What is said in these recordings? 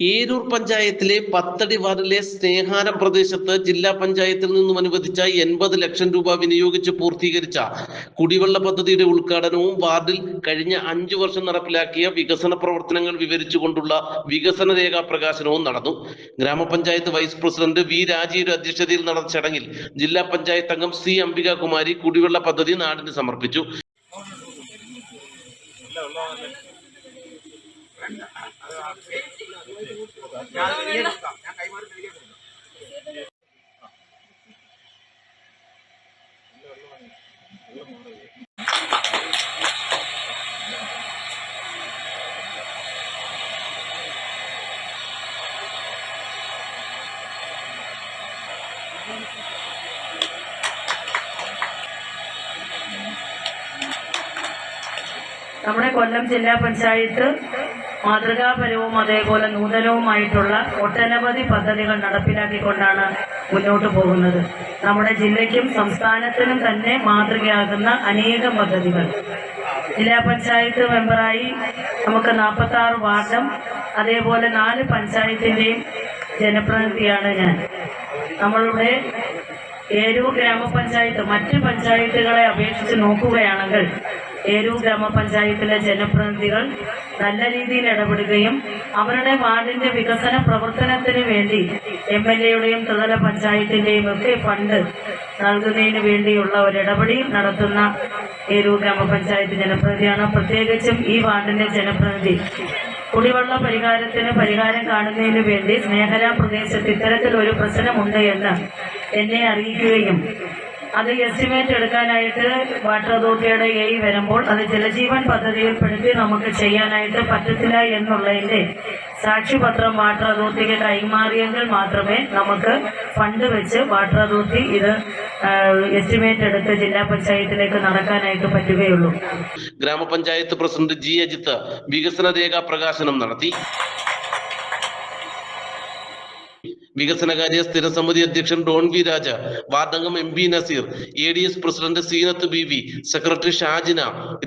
ഏരൂർ പഞ്ചായത്തിലെ പത്തടി വാർഡിലെ സ്നേഹാരം പ്രദേശത്ത് ജില്ലാ പഞ്ചായത്തിൽ നിന്നും അനുവദിച്ച എൺപത് ലക്ഷം രൂപ വിനിയോഗിച്ച് പൂർത്തീകരിച്ച കുടിവെള്ള പദ്ധതിയുടെ ഉദ്ഘാടനവും വാർഡിൽ കഴിഞ്ഞ അഞ്ചു വർഷം നടപ്പിലാക്കിയ വികസന പ്രവർത്തനങ്ങൾ വിവരിച്ചുകൊണ്ടുള്ള വികസന രേഖാ പ്രകാശനവും നടന്നു. ഗ്രാമപഞ്ചായത്ത് വൈസ് പ്രസിഡന്റ് വി രാജിയുടെ അധ്യക്ഷതയിൽ നടന്ന ചടങ്ങിൽ ജില്ലാ പഞ്ചായത്ത് അംഗം സി അംബികാകുമാരി കുടിവെള്ള പദ്ധതി നാടിന് സമർപ്പിച്ചു. നമ്മുടെ കൊല്ലം ജില്ലാ പഞ്ചായത്ത് മാതൃകാപരവും അതേപോലെ നൂതനവുമായിട്ടുള്ള ഒട്ടനവധി പദ്ധതികൾ നടപ്പിലാക്കിക്കൊണ്ടാണ് മുന്നോട്ട് പോകുന്നത്. നമ്മുടെ ജില്ലയ്ക്കും സംസ്ഥാനത്തിനും തന്നെ മാതൃകയാകുന്ന അനേകം പദ്ധതികൾ. ജില്ലാ പഞ്ചായത്ത് മെമ്പറായി നമുക്ക് നാൽപ്പത്തി ആറ് വാർഡും അതേപോലെ നാല് പഞ്ചായത്തിന്റെയും ജനപ്രതിനിധിയാണ് ഞാൻ. നമ്മളുടെ ഏരൂർ ഗ്രാമപഞ്ചായത്ത് മറ്റ് പഞ്ചായത്തുകളെ അപേക്ഷിച്ച് നോക്കുകയാണെങ്കിൽ ഏരൂർ ഗ്രാമപഞ്ചായത്തിലെ ജനപ്രതിനിധികൾ നല്ല രീതിയിൽ ഇടപെടുകയും അവരുടെ വാർഡിന്റെ വികസന പ്രവർത്തനത്തിന് വേണ്ടി എം എൽ എയുടെയും ത്രിതല പഞ്ചായത്തിന്റെയും ഒക്കെ ഫണ്ട് നൽകുന്നതിന് വേണ്ടിയുള്ള ഒരു ഇടപെടി നടത്തുന്ന ഏരൂർ ഗ്രാമപഞ്ചായത്ത് ജനപ്രതിനിധിയാണ്. പ്രത്യേകിച്ചും ഈ വാർഡിന്റെ ജനപ്രതിനിധി. കുടിവെള്ള പരിഹാരത്തിന് പരിഹാരം കാണുന്നതിന് വേണ്ടി സ്നേഹര പ്രദേശത്ത് ഇത്തരത്തിലൊരു പ്രശ്നമുണ്ട് എന്ന് എന്നെ അറിയിക്കുകയും അത് എസ്റ്റിമേറ്റ് എടുക്കാനായിട്ട് വാട്ടർ അതോറിറ്റിയുടെ എ വരുമ്പോൾ അത് ജലജീവൻ പദ്ധതിയിൽപ്പെടുത്തി നമുക്ക് ചെയ്യാനായിട്ട് പറ്റത്തില്ല എന്നുള്ളതിന്റെ സാക്ഷിപത്രം വാട്ടർ അതോറിറ്റിക്ക് കൈമാറിയെങ്കിൽ മാത്രമേ നമുക്ക് ഫണ്ട് വെച്ച് വാട്ടർ അതോറിറ്റി ഇത് എസ്റ്റിമേറ്റ് എടുത്ത് ജില്ലാ പഞ്ചായത്തിലേക്ക് നടക്കാനായിട്ട് പറ്റുകയുള്ളൂ. ഗ്രാമപഞ്ചായത്ത് പ്രസിഡന്റ് ജി അജിത്ത് വികസന രേഖ പ്രകാശനം നടത്തി. വികസനകാര്യ സ്ഥിരസമിതി അധ്യക്ഷൻ Don V Raja വാർഡംഗം M B Nazeer A D S president Seenath B V secretary Shajina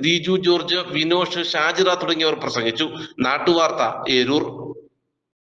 Riju George Vinosh Shajira തുടങ്ങിയവർ പ്രസംഗിച്ചു. നാട്ടുവാർത്ത ഏരൂർ.